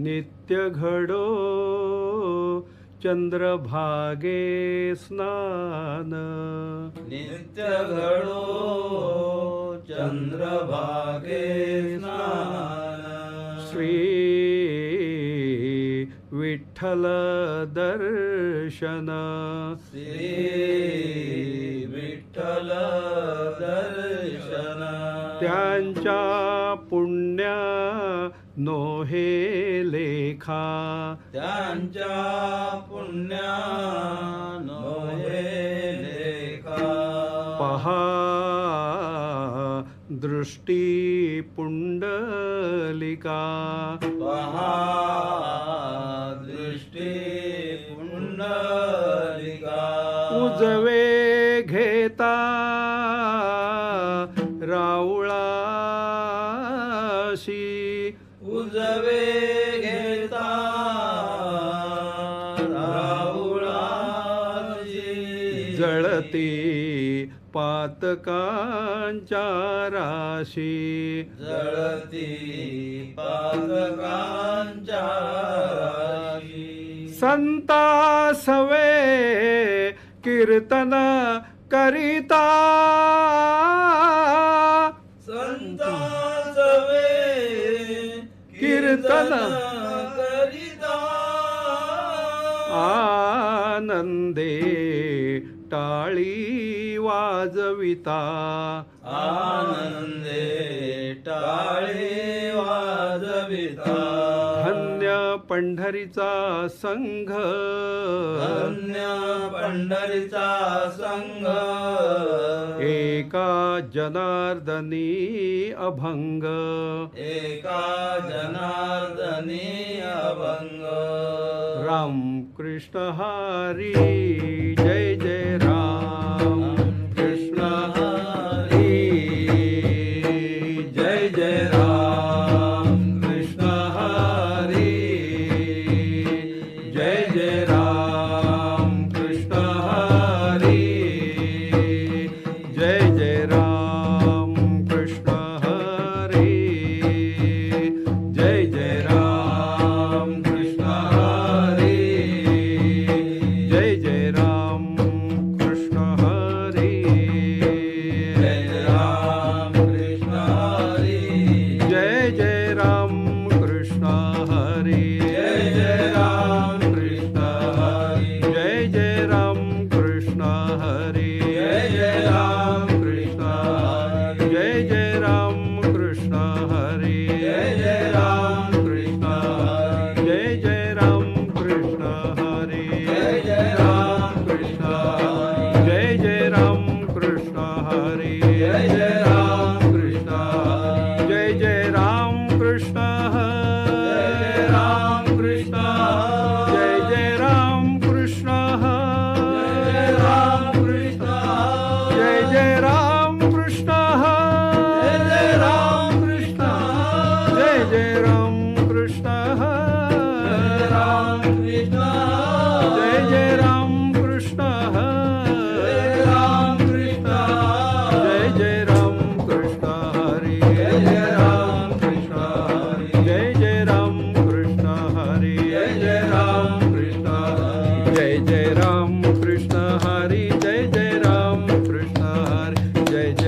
नित्य घडो चंद्रभागे स्नान. नित्य घडो चंद्रभागे स्नान. श्री विठ्ठल दर्शन. श्री विठ्ठल दर्शन. त्यांच्या पुण्या नोहे लेखा। त्यांच्या पुण्या नोहे लेखा। पहा दृष्टी पुंडलिका पहा दृष्टी पुंडलिका उजवे घेता राऊळाशी जळती पातकांच्या राशी. जळती पातकांच्या राशी. संता सवे कीर्तन करिता. संता सवे कीर्तन करिता. आनंदे टाळी वाजविता. आनंदे टाळे वाजविता. धन्य पंढरीचा संघ. धन्य पंढरीचा संघ. एका जनार्दनी अभंग. एका जनार्दनी अभंग. राम कृष्ण हरी.